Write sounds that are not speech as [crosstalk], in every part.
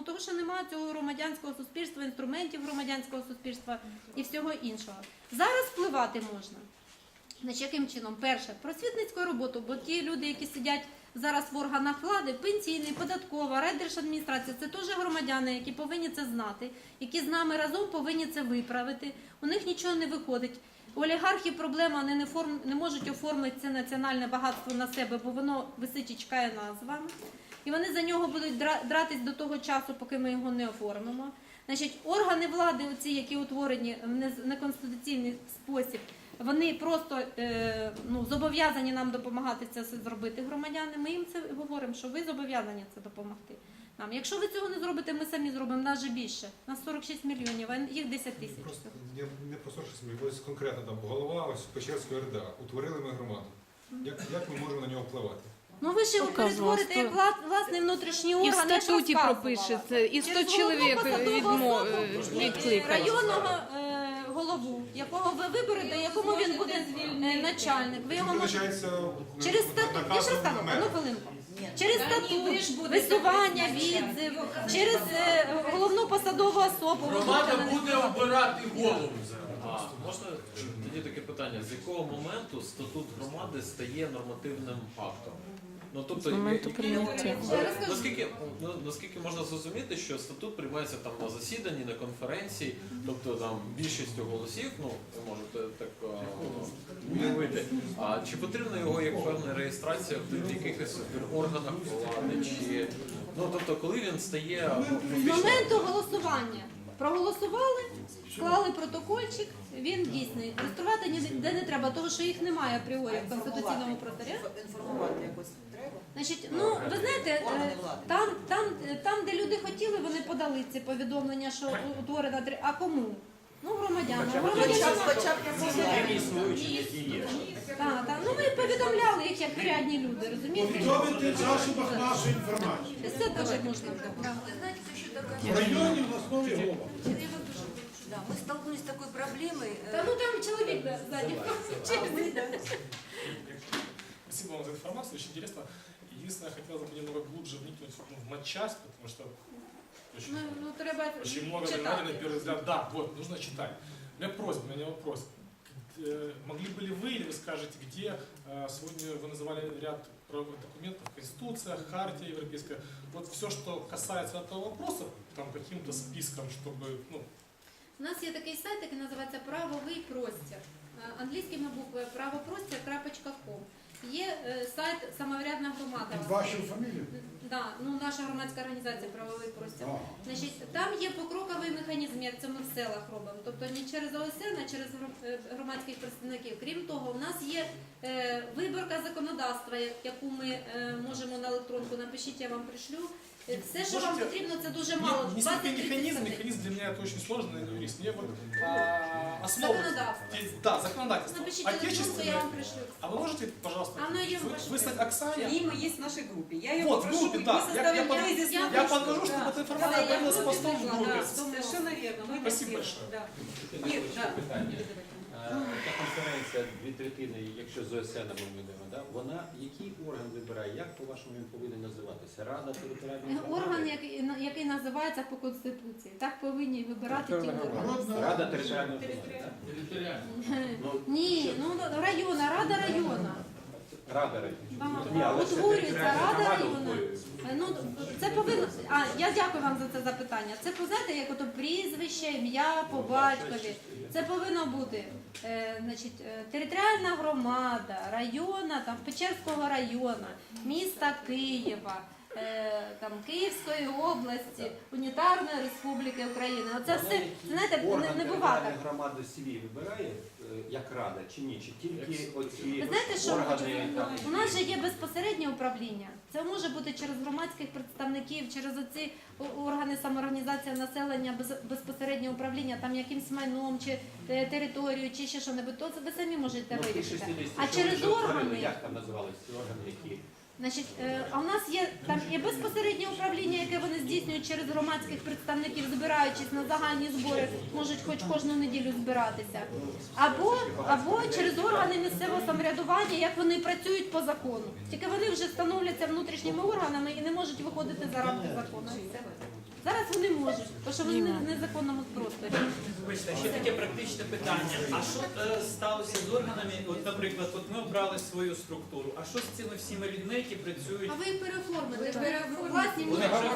Ну тому що немає цього громадянського суспільства, інструментів громадянського суспільства і всього іншого. Зараз впливати можна. Значить, яким чином? Перше, просвітницьку роботу, бо ті люди, які сидять зараз в органах влади, пенсійний, податкова, райдержадміністрація, це теж громадяни, які повинні це знати, які з нами разом повинні це виправити. У них нічого не виходить. У олігархів проблема, вони не, форм... не можуть оформити це національне багатство на себе, бо воно висить і чекає нас. І вони за нього будуть дратись до того часу, поки ми його не оформимо. Значить, органи влади, оці, які утворені в неконституційний спосіб, вони просто е, ну, зобов'язані нам допомагати це зробити громадяни. Ми їм це говоримо, що ви зобов'язані це допомогти. Нам. Якщо ви цього не зробите, ми самі зробимо нас же більше. Нас 46 мільйонів, а їх 10 тисяч. Просто я не про 46 мільйонів, ось конкретно там голова ось Печерської РДА. Утворили ми громаду. Як, як ми можемо на нього впливати? Ну ви ж його перетворите як вла- власний внутрішній І в орган. я ж статуті розказувала. пропишете, і 100 Через чоловік головну відмо... особу, відкликають. районного е, голову, якого ви виберете, якому він буде е, начальник. Ви його можете Визначається через статут. Я ж розказала, одну хвилинку. Через статут, висування, відзиву, через е, головну посадову особу. Громада буде обирати голову. А можна тоді таке питання: з якого моменту статут громади стає нормативним актом? Ну тобто З моменту прийняття. наскільки ну, наскільки можна зрозуміти, що статут приймається там на засіданні, на конференції, тобто там більшістю голосів, ну ви можете так уявити. А чи потрібна його як певна реєстрація в якихось органах влади? Чи ну тобто, коли він стає З моменту голосування проголосували, склали протокольчик, він дійсний. Реєструвати ніде не треба, тому що їх немає апріорі в конституційному просторі. Інформувати якось. Значить, ну ви знаєте, е, Органи влади. там, там, е, там, де люди хотіли, вони подали ці повідомлення, що утворена три. А кому? Ну, громадянам. Громадянам. Хоча б я Так, так. Ну ми повідомляли їх як порядні люди, розумієте? Повідомити засобах нашої інформації. Це теж можна. Да. Вы знаете, еще такая... В районі обласної голови. Я вам скажу. Да, мы столкнулись с такой проблемой. э, Та ну там чоловік да, ззаді. [laughs] Спасибо вам за информацию, очень интересно. Единственное, я хотел бы немного глубже вникнуть ну, в матчасть, потому что очень, Ну, ну треба очень много внимания на читати. первый взгляд. Да, вот, нужно читать. У меня просьба, у меня вопрос. Э, Могли бы ли вы, или вы скажете, где э, сегодня вы называли ряд правовых документов, Конституция, Хартия Европейская, вот все, что касается этого вопроса, там каким-то списком, чтобы, ну, У нас є такий сайт, який називається Правовий простір. Е, Англійськими буквами правопростір.ком. Є е, сайт Самоврядна громада. Під вашу фамілію? Да, ну наша громадська організація Правовий простір. Значить, там є покроковий механізм, як це ми в селах робимо. Тобто не через ОСН, а через е, громадських представників. Крім того, у нас є е, виборка законодавства, яку ми е, можемо на електронку. Напишіть, я вам пришлю. Е, Все, що вам Можете- потрібно, це дуже мало. Не, не 20-30 столько механизм, статей. механизм для меня это очень сложно, я не юрист. Мне вот а, основы. Законодавство. Здесь- Да, законодательство. Напишіть електронку, я Отечественное. вам пришлю. А вы можете, пожалуйста, Оно є в вы- вашій выслать Оксане? Дима есть в нашей группе. Я ее Вот, в попрошу, группе, мы да. Я- составим я под- тезис я на Я выставку. подложу, чтобы Да. эта информация Да, я появилась в постом в группе группе. пришла, да. Совершенно верно. Мы Спасибо так большое. Да. Ні, Ні, да. питання. Та конференція дві третини, якщо з ОСН ми ведемо, да? вона який орган вибирає? Як по-вашому він повинен називатися? Рада територіальної Е, Орган, який, на- який називається по конституції. Так повинні вибирати ті органи. Рада територіальної громади. да? Ну, Ні, ну района, рада района. Рада району. Да, Ні, утворюється рада району. Ну це я дякую вам за це запитання. Це знаєте, як ото прізвище, ім'я по батькові. Це повинно бути е, значить, е, територіальна громада, района, там Печерського району, міста Києва. е, Там Київської області, Унітарної Республіки України. Оце все знаєте, не, не територіальної громади СВІ вибирає як рада чи ні? Чи тільки оці Ви знаєте, що органи у нас же є безпосереднє управління. Це може бути через громадських представників, через оці органи самоорганізації населення, без- безпосереднє управління там якимсь майном чи е, територією, чи ще що-небудь. То це ви самі можете Ну, ті вирішити. 60, А що через вже органи, Як там називалися ці органи, які? Значить, е, а у нас є там є безпосереднє управління, яке вони здійснюють через громадських представників, збираючись на загальні збори, можуть хоч кожну неділю збиратися. Або, або через органи місцевого самоврядування, як вони працюють по закону. Тільки вони вже становляться внутрішніми органами і не можуть виходити за рамки закону. Зараз вони можуть, тому що вони не в незаконному просторі. Вибачте, ще таке практичне питання. А що е, сталося з органами? От, наприклад, от ми обрали свою структуру. А що з цими всіми людьми, які працюють? А ви переоформите, пере- Вони вже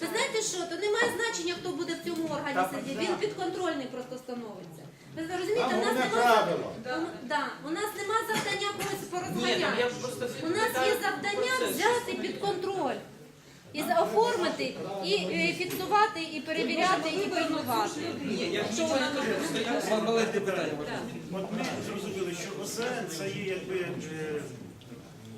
Ви знаєте що, то немає значення, хто буде в цьому органі Так, сидіти. так. Він підконтрольний просто становиться. Ви розумієте, у нас головне немає правило. да, у нас нема завдання когось Ні, ну, я порозганяти. просто У нас є завдання взяти під контроль. І оформити, і фіксувати, і перевіряти, і пильнувати. Якщо вона то Маленьке питання. От ми зрозуміли, що ОСН це є якби е,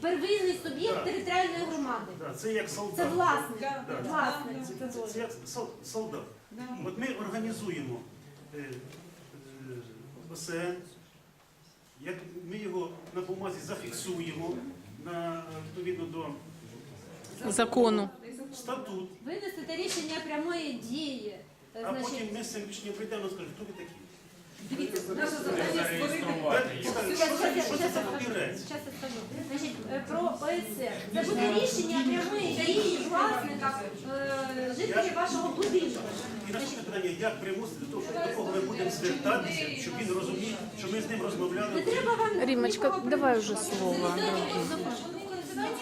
Первинний суб'єкт територіальної громади. да, це як Це солдат. власник. Да. Власник. Це, це, це як сол- солдат. От ми організуємо е, е, ОСН, як ми його на бумазі зафіксуємо на відповідно до закону. Статут, Винесете рішення прямої дії. Е, а потім ми з цим рішенням прийдемо і скажемо, хто ви такі. Дивіться, наше завдання створити. Що це- за папірець? Щас я скажу. Значить, е, про ОСР. Це буде рішення прямої дії власника е, жителів вашого будинку. І наступне питання, як примусити до того, що до кого ми будемо звертатися, щоб він розумів, що ми з ним Не розмовляли. треба вам Рімочка, нікого давай примушувати. уже слово. Нікого не запрошує.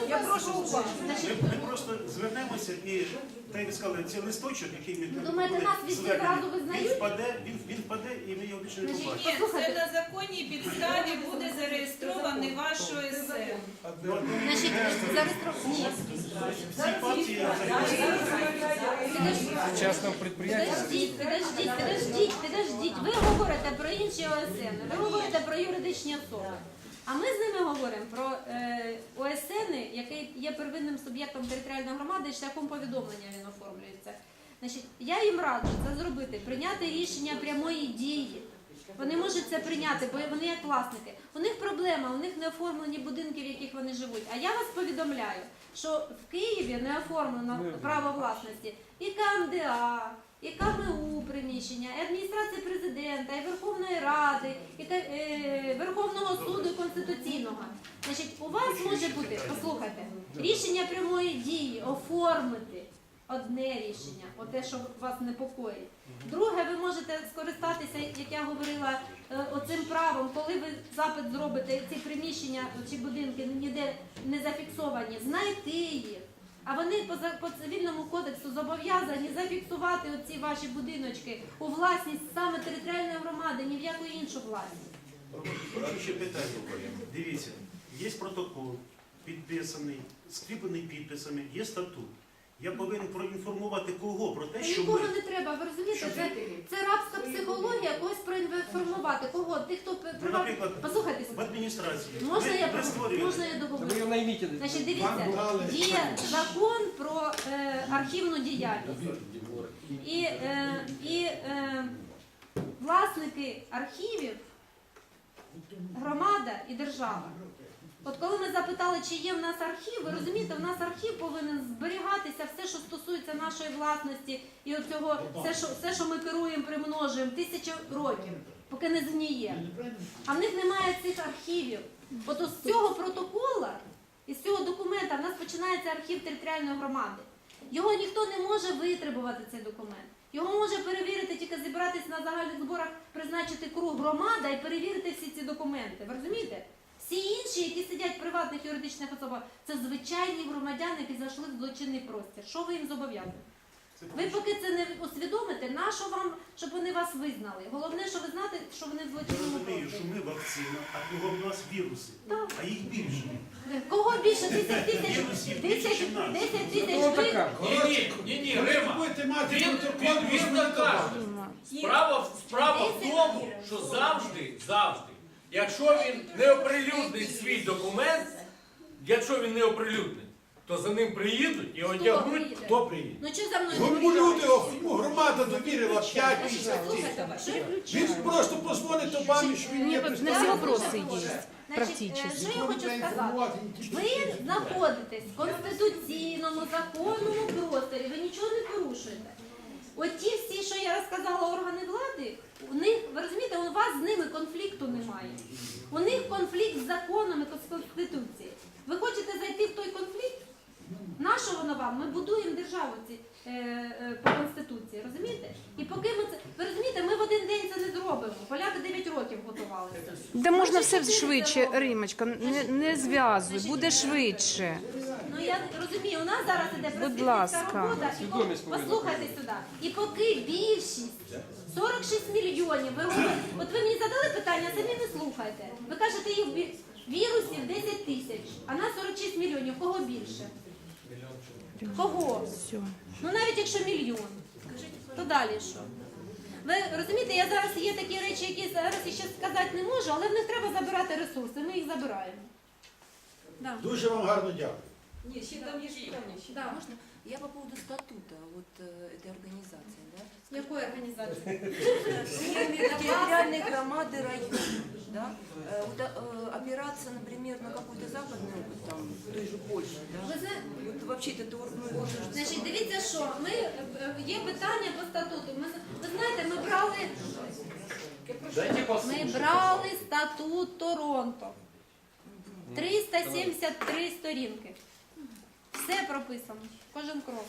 Я прошу уваги. Ми, ми просто звернемося і так як ви сказали, цей листочок, який ми Ви думаєте, були нас від звернені, зразу визнають? Він впаде, він, він впаде, і ми його більше не побачимо. Ні, це на законній підставі буде зареєстрований ваш ОСМ. Значить, зареєстровані. Всі партії взагалі. Підождіть, підождіть, підождіть, підождіть. Ви говорите про інші ОСН, ви говорите про юридичні особи. А ми з ними говоримо про е, ОСН, який є первинним суб'єктом територіальної громади, і шляхом повідомлення він оформлюється. Значить, я їм раджу це зробити, прийняти рішення прямої дії. Вони можуть це прийняти, бо вони як власники. У них проблема, у них не оформлені будинки, в яких вони живуть. А я вас повідомляю, що в Києві не оформлено право власності і КМДА, і КМУ приміщення, і адміністрації президента, і Верховної Ради, і Ка- е, Верховного суду Конституційного. Значить, у вас може бути, послухайте, рішення прямої дії оформити одне рішення, оте, що вас непокоїть. Друге, ви можете скористатися, як я говорила, е, оцим правом, коли ви запит зробите, ці приміщення чи будинки ніде не зафіксовані, знайти їх. А вони по, по цивільному кодексу зобов'язані зафіксувати оці ваші будиночки у власність саме територіальної громади, ні в яку іншу власність. Ще питання. Дивіться, є протокол, підписаний, скріплений підписами, є статут. Я повинен проінформувати кого про те, що нікого ми не треба, ви розумієте, це, це рабська психологія, когось проінформувати. Кого? Тих, хто Ну, приват... наприклад, Послухайте, в адміністрації. можна я, про- можна я договорю? Ви його найміть. Значить, дивіться, є закон про е, архівну діяльність. І, е, і е, власники архівів, громада і держава. От коли ми запитали, чи є в нас архів, ви розумієте, в нас архів повинен зберігатися все, що стосується нашої власності, і оцього, все, що, все, що ми керуємо, примножуємо тисячу років, поки не згніє. А в них немає цих архівів. От з цього протокола і з цього документа в нас починається архів територіальної громади. Його ніхто не може витребувати цей документ. Його може перевірити тільки зібратися на загальних зборах, призначити круг громада і перевірити всі ці документи. Ви розумієте? Всі інші, які сидять в приватних юридичних особах, це звичайні громадяни, які зайшли в злочинний простір. Що ви їм зобов'язані? Ви поки це не усвідомите, нащо вам, щоб вони вас визнали? Головне, що ви знаєте, що вони в Я злочинному розумію, що ми вакцина, а кого в нас віруси, Так. а їх більше. Кого більше 10 тисяч? Вірусів 10 ніж нас. 10 тисяч ви така. Ні, ні, ні, Рима. Він, він, він так каже. Справа, справа в тому, що завжди, якщо він не оприлюднить свій документ, якщо він не оприлюднить, то за ним приїдуть і одягнуть, приїде? хто приїде. Ну що за мною? Йому люди, йому громада довірила 5-50 Слухайте, що Він просто позвонить Обамі, що він Не, на все вопросы есть, Значить, практически. що я хочу сказати? Ви знаходитесь в конституційному законному просторі, ви нічого не порушуєте. От ті всі, що я розказала органи влади, у них, ви розумієте, у вас з ними конфлікту немає. У них конфлікт з законами Конституції. Ви хочете зайти в той конфлікт? Нащо воно вам? Ми будуємо державу ці е, е, по Конституції, розумієте? І поки ми це ви розумієте, ми в один день це не зробимо. Поляки 9 років готувалися. Де можна все чотири швидше, роки. Римочка, не, не зв'язуй, буде швидше. Ну я розумію, у нас зараз іде просвітницька ласка. робота. І по- Свідомість повинна послухайте сюди. І поки більшість 46 мільйонів. Ви говорите, от ви мені задали питання, самі не слухайте. Ви кажете, їх бі- вірусів 10 тисяч, а нас 46 мільйонів. Кого більше? Кого? Ну навіть якщо мільйон, то далі що? Ви розумієте, я зараз є такі речі, які зараз ще сказати не можу, але в них треба забирати ресурси. Ми їх забираємо. Да. Дуже вам гарно дякую. Ні, ще там є питання. ще. Да. Можно? Я по поводу статута вот этой организации, да? Якої організації? [laughs] Я имею в виду территориальные громады района, да? Э, вот, э, опираться, например, на какой-то западный опыт, там, в той же Польше, да? Ви знаєте, Вот вообще это ну, можно же Значить, дивіться, що ми е, е, є питання по статуту. Ми ви знаєте, ми брали Дайте ми послухати. брали статут Торонто. 373 сторінки. Все прописано, кожен крок.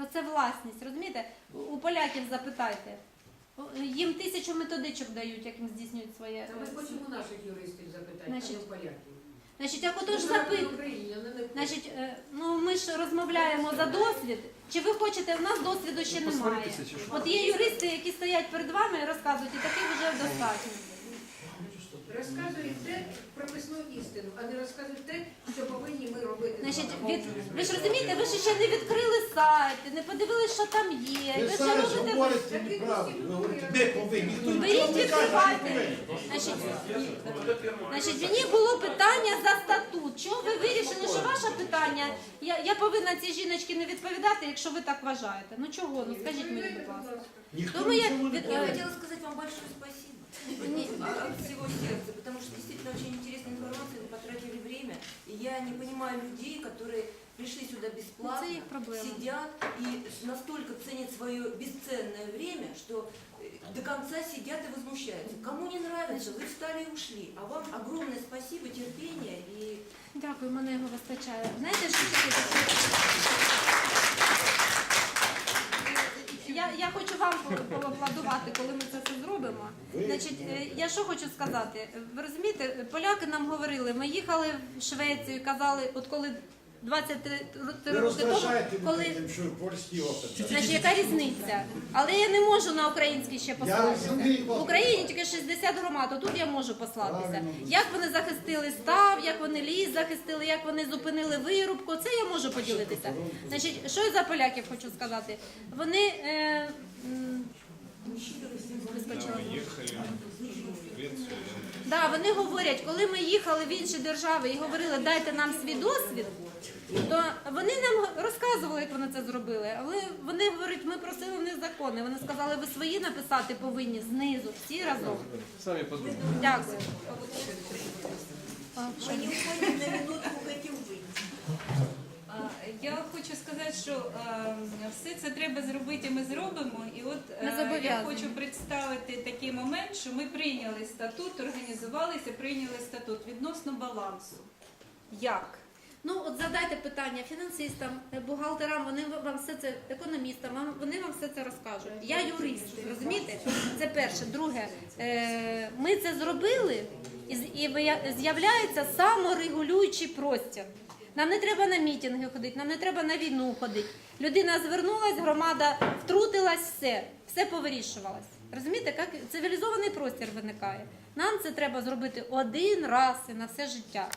Ну, це власність, розумієте? У- поляків запитайте. Їм тисячу методичок дають, як їм здійснюють своє. Та Ми хочемо наших юристів запитати, а Значить, не поляків. Значить, як отож запит. А Значить, е, ну ми ж розмовляємо за досвід. Чи ви хочете? У нас досвіду ще немає. чи що? От є юристи, які стоять перед вами і розказують, і таких вже достатньо. Розказують те прописну істину, а не розказують те, що повинні ми робити. Значить, від, ви ж розумієте, ви ж ще не відкрили сайт, не подивилися, що там є. Ви Ви ж зараз робите. говорите неправду. Ви говорите, де повинні. Беріть, нічого не каже, що відкривайте. повинні. Значить, значить, мені було питання за статут. Чого ви вирішили, що ваше питання? Я, я повинна цій жіночці не відповідати, якщо ви так вважаєте. Ну чого? Ну скажіть мені, будь ласка. Ніхто Тому я нічого не від- Я е, хотела сказать вам большое спасибо. От всего сердца, потому что действительно очень интересная информация, вы потратили время, и я не понимаю людей, которые пришли сюда Ну, бесплатно, це їх проблема. сидят и настолько ценят свое бесценное время, что э, до конца сидят и возмущаются. Кому не нравится, вы встали и ушли. А вам огромное спасибо, терпение и Дякую, мене його вистачає. Знаєте, що таке? Я, я хочу вам поаплодувати, коли ми це все зробимо. Значить, е, я що хочу сказати? Ви розумієте, поляки нам говорили, ми їхали в Швецію, казали, от коли 23 Ви роки тому, коли що польський опит. Значить, яка різниця? Але я не можу на український ще послатися. В Україні тільки 60 громад, а тут я можу послатися. Як вони захистили став, як вони ліс захистили, як вони зупинили вирубку, це я можу поділитися. Значить, що я за поляків хочу сказати? Вони. Е, м, вискочила. Да, вони говорять, коли ми їхали в інші держави і говорили, дайте нам свій досвід, то вони нам розказували, як вони це зробили. Але вони говорять, ми просили в них закони. Вони сказали, ви свої написати повинні знизу, всі разом. Самі подумайте. Дякую. А, що? мы на минутку, хотим выйти. Я хочу сказати, що е, все це треба зробити, ми зробимо. І от е, я хочу представити такий момент, що ми прийняли статут, організувалися, прийняли статут відносно балансу. Як? Ну, от задайте питання фінансистам, е, бухгалтерам, вони вам все це, економістам, вам- вони вам все це розкажуть. Я юрист, розумієте? Це перше. Друге, ми це зробили, і з'являється саморегулюючий простір. Нам не треба на мітинги ходити, нам не треба на війну ходити. Людина звернулась, громада втрутилась, все, все повирішувалось. Розумієте, як цивілізований простір виникає. Нам це треба зробити один раз і на все життя.